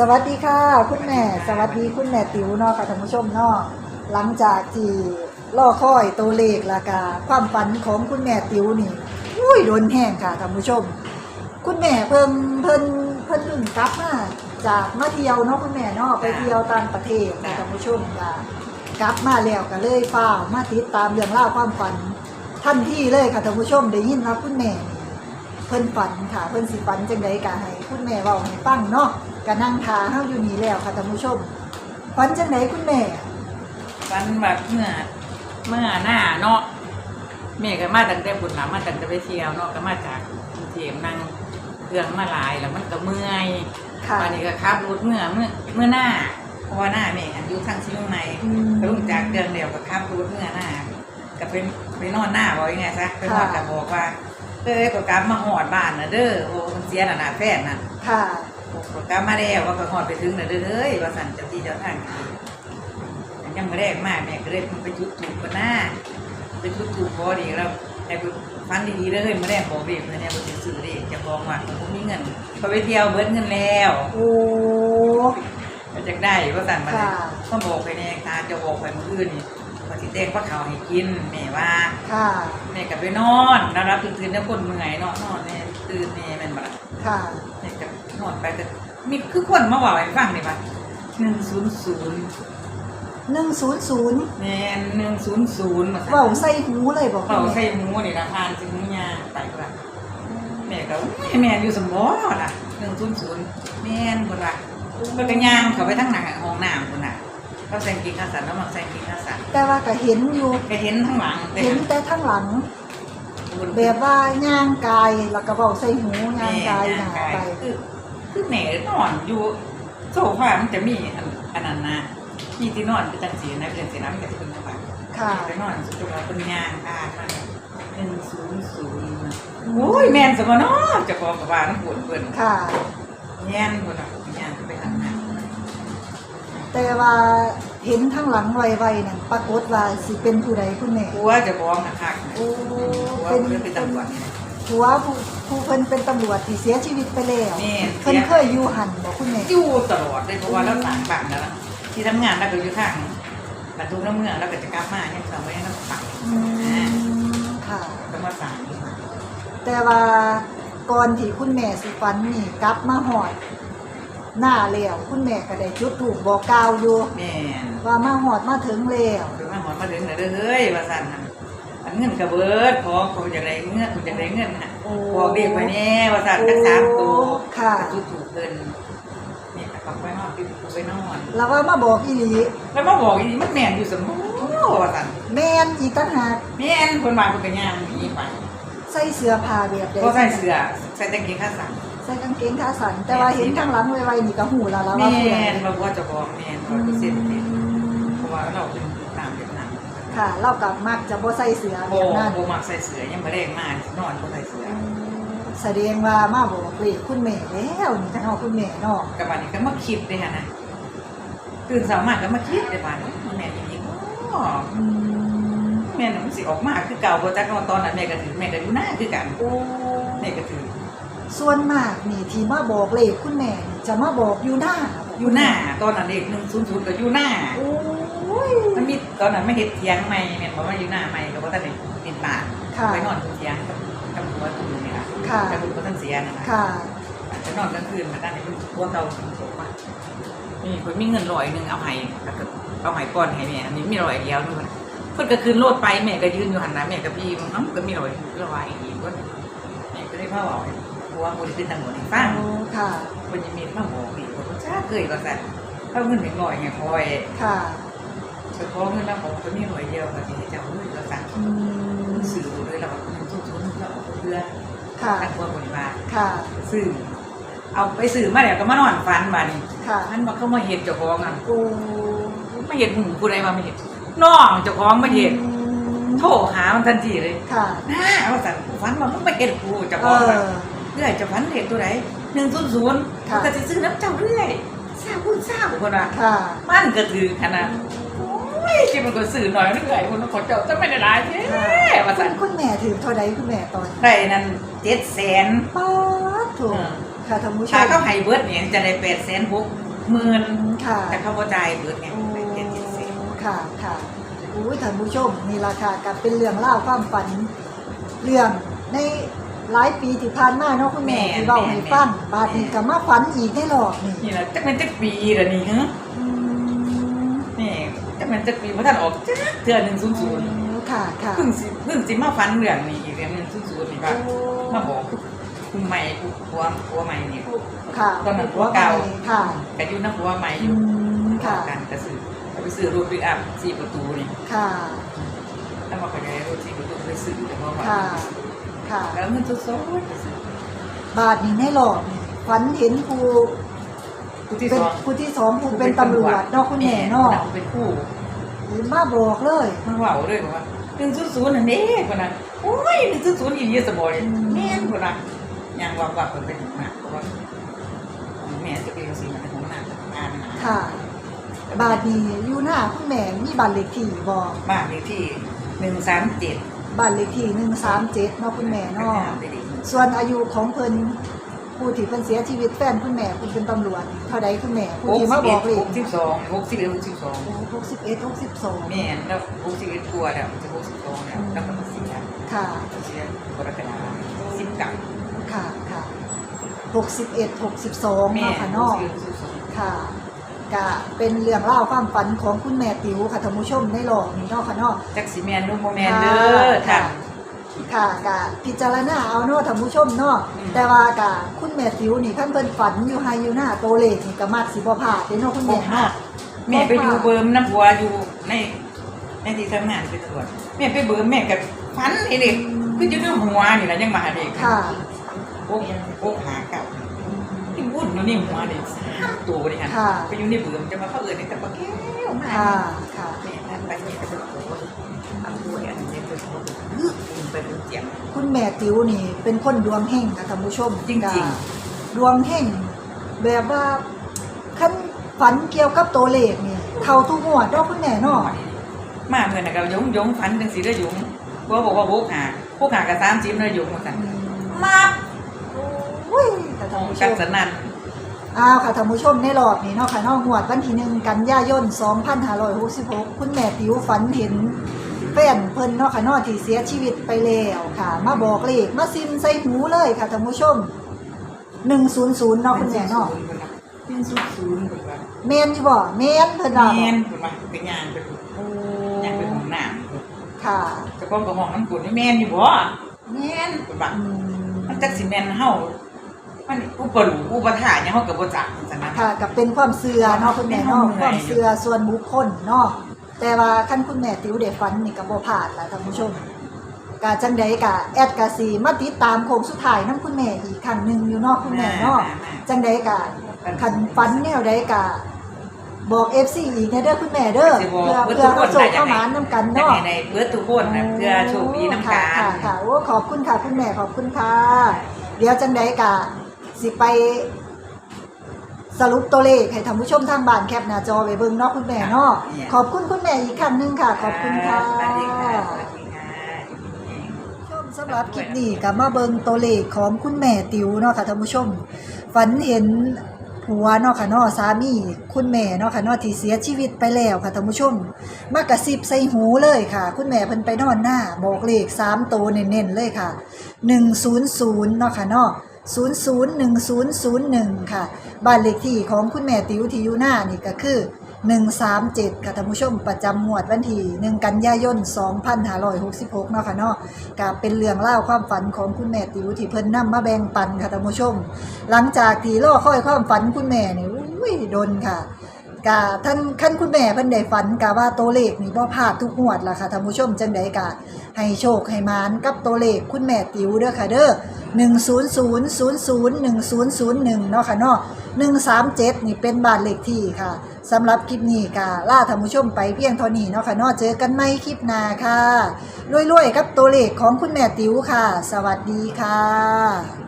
สวัสดีค่ะ คุณแม่ สวัสดีคุณแม่ติ๋วเนาะค่ะท่านผู้ชมเนาะหลังจากที่ล่อค่อยตัวเลขและกาความฝันของคุณแม่ติ๋วนี่อุ้ยโดนแห้งค่ะท่านผู้ชม คุณแม่เพิ่มเพิ่นเพิ่นเพิ่งกลับมาจากมาเที่ยวเนาะคุณแม่เนาะไปเที่ยวต่างประเทศค่ะท่านผู้ชมค่ะกลับมาแล้วก็เลยฟ้ามาติดตามเรื่องราวความฝันทันที่เลยค่ะท่านผู้ชมได้ยินว่าคุณแม่ เพิ่นฝันค่ะ เพิ่นสิฝันจังไดก็ให้คุณแม่เว้าให้ฟังเนาะก็นั่งทาเฮาอยู่นี่แล้วค่ะท่านผู้ชมฝันจังไดคุณแม่ ฟันแบบเมื่อเมื่อหน้าเนาะแม่ก็มาตั้งแต่บุญหลามาตั้งแต่ไปเที่ยวเนาะก็มาจากกรุงเทพนั่งเครื่องมาหลายแล้วมันก็เมื่อยค่ะ วันนี้ก็ขับรถเมื่อเมื่อเมื่อหน้าเพราะว่าหน้าแม่อันอยู่ทางชิลงในอืม ก็ลงจากเครื่องเดียวก็ขับรถเมื่อหน้าก็เป็นไปนอนหน้าบอกยังไงซะไปนอนค่ะกับบอกว่า เอ้ยก็กลับมาหอดบ้านนะเด้อโอ้มันเสียน่ะนะแฟนน่ะค่ะ ก็กลับมาแล้วว่าก็หอดไปถึงน่ะเด้อเอ้ยว่าสั่นเจ้าที่เจ้าทางยังไม่แรกมากแม่ก็เลยไปจุดถูกกันหน้าไปจุดถูกพอดีแล้วไอ้บุฟันดีๆเลยมาแรกบอกเด็กเลยเนี่ยบุซื้อเด็กจะบอกว่าผมมีเงินเขาไปเที่ยวเบิดเงินแล้วโอ้ก็จะได้ว่าสั่นมาค่ะต้องบอกไปแน่ตาจะบอกไปเมื่อคืนนี่ว่า สิเต้งว่าเขาวให้กินแม่ว่าค่ะ แม่ก็ไปนอนแล้วรับตื่นๆแล้วคนเมื่อยเนาะนอนแม่ตื่นแม่แม่นบ่ล่ะค่ะแม่ก็นอนไปแต่มีคือคนมาบอกให้ฟังนี่ว่าหนึ่งศูนย์ศูนย์100แม่หนึ่งศูนย์ศูนย์มาเว้าใส่หูเลยบอกเป่าคุณใส่แม่หมูนี่นะทานสิหมูยาไปก็ละแม่ก็อุ้ยแม่อยู่สมบ่ล่ะหนึ่งศูนย์ศูนย์แม่นคนละเพิ่นก็ย่างเขาไปทั้งหนังห้องน้ำคนน่ะ เขาใส่กินข้าวสันแล้วมักใส่กินข้าวสันแต่ว่าก็เห็นอยู่ก็เห็นทั้งหลังแต่เห็นแต่ข้างหลัง แบบว่าย่างกายแล้วก็เว้าใส่หูย่างกายหน้าไปคือคือแม่นอนอยู่โซฟามันจะมีอันอันนั้นนะมีที่นอนเป็นจังสีนะเป็นสีน้ำมันก็จะเป็นจังหวะค่ะไปนอนสุดว่าเป็นย่างพาดมาหนึ่งศูนย์ศูนย์โอ้ยแม่นสมเนาะเจะของกับว่าน้ำปวดเพิ่นค่ะแย่นคนอะ แต่ว่าเห็นทั้งหลังไวๆนั่นปรากฏว่าสิเป็นผู้ใดคุณแม่กลัวจะฟ้องนะคักโอ้กลัวเป็นเพื่อเป็นตำรวจนี่ผัวผู้ผู้เพิ่นเป็นตำรวจที่เสียชีวิตไปแล้วแม่นเพิ่นเคยอยู่หันบอกคุณแม่อยู่ตลอดเลยเพราะว่าเราต่างบ้านแล้วล่ะที่ทำงานเราก็อยู่ทางบรรทุกน้ำเมืองเราก็จะกลับมาเนี่ยสองไว้น้ำปักอืมค่ะก็มาสั่งแต่ว่าก่อนที่คุณแม่สิฝันนี่กลับมาหอด หน้าแล้วคุณแม่ก็ได้จุดถูกบอกกล่าวอยู่แม่นว่ามาหอดมาถึงแล้วถึงมาหมอนมาถึงเลยเฮ้ยว่าสั่นน่ะอันเงินกระเบิดขอขอจากไรเงินจากไรเงินฮะโอ้บอกเด็กไปแน่ว่าสั่นกันสามตัว ค่ะถูกถูกเกินนี่แต่ก็ไปนอนไปนอนแล้วว่ามาบอกอีหลีแล้วมาบอกอีนี่มันแม่นอยู่เสมอว่าสั่นแม่นอีกต่างหากแม่นคนมาคนเป็นย่างหนีไปใส่เสื้อผ้าแบบใดก็ใส่เสื้อใส่กางเกงขาสั้น ใส่กางเกงขาสั้นแต่ว่าเห็นข้างหลังไวๆนี่ก็หูแล้วล่ะว่าแม่ผู้ใดนเราว่าจะบอกแม่นร้อยเปอร์เซ็นต์เลยเพราะว่าเราเป็นตามแบบนั้นค่ะ เรากับมักจะบ่ใส่เสื้อโบแบบนั้นโบมักใส่เสื้อยังไม่แรงมากนอนก็ใส่เสื้อแสดงว่ามาบอกเลขคุณแม่แล้วนี่ทั้งเอาคุณแม่เนาะกับวันนี้ก็มาคิดเลยค่ะนะตื่นสามารถก็มาคิดเลยว่าแม่นี่อ๋ออืมแม่หนูสิออกมาคือเก่าโปรจักตอนนั้นแม่ก็ถือแม่ก็ดูหน้าคือกันโอ้แม่ก็ถือ ส่วนมากนี่ที่มาบอกเลขคุณแม่นี่จะมาบอกอยู่หน้าอยู่หน้าตอนนั้นเด็กหนึ่งศูนย์ศูนย์ก็อยู่หน้าโอ้ย มันมีตอนนั้นไม่เห็นเทียงไม่แม่นบอกว่าอยู่หน้าไม่ก็ว่าท่านเด็กติดปากค่ะไปนอนบนเทียงกับกับหัวตรงนี้ค่ะค่ะ กับคุณท่านเสียนะคะค่ะไปนอนกลางคืนมาด้านนี้เป็นหัวเตาตกมานี่คนมีเงินร้อยหนึ่งเอาให้แล้วก็เอาให้ก้อนให้แม่อันนี้มีร้อยเดียวด้วยเพิ่นก็คืนโลดไปแม่ก็ยืนอยู่หันหน้าแม่กับพี่มันอ้ำก็มีร้อยร้อยอีกก็แม่ก็ได้พ่อบอก ให้หัวคนขึ้นทางหัวให้ฟังโอ้ค่ะคนยังมีมาบอกอีกว่าจ้าเคยก็สั่นเอาเงินหนึ่งร้อยไงคอยค่ะเฉพาะเงินเราของคนนี้หน่วยเดียวกับที่จะเอาเงินก็สั่งอืมสื่อด้วยเราก็ทุกทุนเราเอาเพื่อค่ะตั้งตัวบริบาลค่ะสื่อเอาไปสื่อมาแล้วก็มานอนฟันมานี่ค่ะท่านมาเข้ามาเห็นเจ้าของอะโอ้ไม่เห็นหูผู้ใดมาไม่เห็นน้องเจ้าของมาเห็นอืมโทรหามันทันทีเลย ค่ะน้าเอาสั่นฟันมาไม่เห็นกูเจ้าเอของออะ เรื่อยจะฟันเห็นตัวไหนหนึ่งศูนย์ศูนย์ค่ะก็จะซื้อน้ำเจ้าเรื่อยทราบคุณทราบคนอะค่ะ มันก็ถือขนาดโอ้ยที่มันก็สื่อหน่อยนึกไงคนขอเจ้าจะไม่ได้ร้ายแท้ว่าคุสั่ณนคุณแม่ถือเท่าใดคุณแม่ตอนได้นั่นเจ็ดแสน ป๊าดถูกค่ะท่านผู้ชถ้ามเขาให้เบิร์ดเนี่ยจะได้แปดแสนหกหมื่นค่ะแต่เขาบ่จ่ายเบิดไงโอ้ไปเจ็ดเจ็ดสิบค่ะค่ะอุ้ยท่านผู้ชมนี่ราคากับเป็นเรื่องเล่าวความฝัน เรื่องใน หลายปีที่ผ่านมาเนาะคุณแม่ที่เล่าให้ฟังบาดนี้ก็มาฝันอีกได้หรอกนี่นี่แหละจักแม่นจักปีละนี่ฮะอืมนี่จักแม่นจักปีบ่ทันออกจักเทื่อ100ค่ะค่ะเพิ่งสิเพิ่งสิมาฝันเรื่องนี้อีกเรื่องหนึง100นี่ว่ามาบอกคุณใหม่ผู้ผัวผัวใหม่นี่ค่ะตอนนั้นผัวเก่าค่ะก็อยู่นำผัวใหม่ออืยู่มค่ะกันก็ซื้อเอาไปซื้อรถปิกอัพสี่ประตูนี่ค่ะแล้วมาก็ได้รถสี่ประตูไปซื้อแต่ว่าว่าค่ะ ค่ะ แล้วมันสดๆไปซื้อบาดนี้ในหลอกนี่ฝันเห็นผู้ผู้ที่เป็นสองผู้ที่สองผู้เป็นตำรวจเนาะคุณแม่เนาะเป็นผู้มาบอกเลยมันเว่าเลยบอกว่าหนึ่งศูนย์ศูนย์น่ะเด้คนน่ะโอ้ยหนึ่งศูนย์ศูนย์อีนี่สมบูรณ์แม่นคนน่ะยังว่าว่าคนเป็นหนักเพราะว่าแม่จะเป็นสิ่งของหนักอ่านหาค่ะ บาดนี้อยู่หน้าคุณแม่มีบ้านเลขที่บ่บ้านเลขที่หนึ่งสามเจ็ด บ้านเลขที่137เนาะคุณแม่เนาะเด็กส่วนอายุของเพิ่นผู้ที่เพิ่นเสียชีวิตแฟนคุณแม่คุณเป็นตำรวจเท่าใดคุณแม่ผู้หกที่สิมาบบเอ็อดกเลหขกสิบสองหกสิบเอ็ดหกสิบสอง61 62แม่นแล้วหกสิบเอ็ดกลัวแล้วจะหกสิบสองแล้วแล้วก็เสียค่ะ เสียกรกฎาคมสิบกับค่ะค่ะ61 62แม่เนาะค่ะเนาะหกสิบเอ็ดหกสิบสองค่ะ ก็เป็นเรื่องเล่าวความฝันของคุณแม่ติ๋วค่ะท่านผู้ชมในหลอกนี่เนาะค่ะเนาะ จักสีแมนลูกโมแมนเด้อค่ะ ค่ะกะพิจารณาเอาเนาะท่านผู้ชมเนาะอืม แต่ว่ากะคุณแม่ติ๋วนี่ท่านเพิ่นฝันอยู่ไฮอยู่หน้าโตเลขนี่ก็มักสิบ่พลาดเด้เนาะคุณแม่เนาะ แม่ไปดูเบิร์มน้ำบัวอยู่ในในที่ทำงานไปตรวจแม่ไปเบิร์มแม่กับฟันไอ้เด็กคือจะด้วยหัวนี่นะยังมาหาเด็กค่ะ โอ้โอ้หาเก่าที่วุ่น อยู่นี่หัวเด็กสามตัวเลยค่ะค่ะไปอยู่ในเบิร์มจะมาเข้าเอิญในแต่ปะแก้วมาค่ะค่ะแม่นั่นไปแม่ก็จะบอกว่าทำด้วยอันนี้เป็นคนฮึไปดูเจียงคุณแม่ติ๋วนี่ เป็นคนดวงเฮงค่ะท่านผู้ชมจริงๆกะดวงเฮงแบบว่าคันฝันเกี่ยวกับตัวเลขนี่เข้าทุกงวดเนาะคุณแม่นาะมาเหมือนะก็ยงยงฟันจังสีได้ยงบัวบอกว่าโบกหาโบกหากับสามจิ้มได้ยงเหมาสั่นมาอุ้ยค่ท่านผู้ชจักมสนั่น อ้าวค่ะท่านผู้ชมในรอบนี้เนาะค่ะเนอกหวดวันที่หนึ่งกันยายน 2566 คุณแม่ติ๋วฝันเห็นแฟนเพิ่นเนาะค่ะเนอที่เสียชีวิตไปแล้วค่ะ มาบอกเลขมาซิมใส่หูเลยค่ะท่านผู้ชม 100เนาะคุณแม่เนาะเป็นศูนย์ศูนย์เป็นว่าแม่นอยู่บ่แม่นเพิ่นว่าแมบ่นเป็นว่าเป็นยางเป็นโอ้ยางเป็นของน้ำค่ะแต่ก้อนกระหองน้ำกุ่นนี่แมนอยู่บ่แมนเป็นว่าอืม มันจักสิแมนเฮา มันอุปหลูอุปถาเนี่ยเฮากับบ่จักจังนั้นค่ะกับเป็นความเชื่อเนาะคุณแม่เนาะเป็นความมเชื่คาวเชื่ออส่วนบุคคลเนาะแต่ว่าคันคุณแม่ติ๋วได้ฝันนี่ก็บ่พลาดล่ะท่านผู้ชมกะจังใดกะแอดกะสีมาติดตามโค้งสุดท้ายน้ำคุณแม่อีกครั้งหนึ่งอยู่เนอกคุณแม่เนาะจังใดกะคันฟันแนวใดกะบอกเอฟซีอีกนะเด้อคุณแม่เด้อสิบอเพื่อกเพื่อเพื่อทุกคนเขาโชคเข้ามาน้ำกันเนาะเนาะในเบิดทุกคนนะเพื่อโชคดีน้ำค่ะกาค่ะรค่ะโอ้ขอบคุณค่ะคุณแม่ขอบคุณค่ะเดี๋ยวจังใดกะ สิไปสรุปตัวเลขให้ท่านผู้ชมทางบ้านแคปหน้าจอไว้เบิ่งเนาะคุณแม่เนาะขอบคุณคุณแม่อีกครั้งหนึงค่ะ ขอบคุณค่ะสวัสดีค่ะสวัสดีค่ะ ชมสำหรับคลิปนี้กับมาเบิงตัวเลขของคุณแม่ติ๋วเนาะค่ะท่านผู้ชม ฝันเห็นผัวเนาะค่ะเนาะสามีคุณแม่เนาะค่ะเนาะที่เสียชีวิตไปแล้วค่ะท่านผู้ชม มากระซิบใส่หูเลยค่ะ คุณแม่เพิ่นไปนอนหน้าบอกเลข3ตัวเน้นๆเลยค่ะ 100เนาะค่ะเนาะ 001001 ค่ะ บ้านเลขที่ของคุณแม่ติ๋วที่อยู่หน้านี่ก็คือ 137 ค่ะท่านผู้ชมประจำหมวดวันที่ 1 กันยายน 2566เนาะค่ะเนาะก็เป็นเรื่องเล่าวความฝันของคุณแม่ติ๋วที่เพิ่นนำมาแบ่งปันค่ะท่านผู้ชม หลังจากที่รอคอยความฝันคุณแม่นี่อุ้ยโดนค่ะกะท่านขั้นคุณแม่เพิ่นได้ฝันกะว่าตัวเลขนี่บ่พลาดทุกงวดล่ะค่ะท่านผู้ชมจังไดกะให้โชคให้มานกับตัวเลขคุณแม่ติ๋วเด้อค่ะเด้อ 100001001เนาะค่ะเนาะ137 นี่เป็นบ้านเลขที่ค่ะสำหรับคลิปนี้ค่ะล่าท่านผู้ชมไปเพียงเท่านี้เนาะค่ะเนาะเจอกันใหม่คลิปหน้าค่ะรวยๆกับตัวเลขของคุณแม่ติ๋วค่ะ สวัสดีค่ะ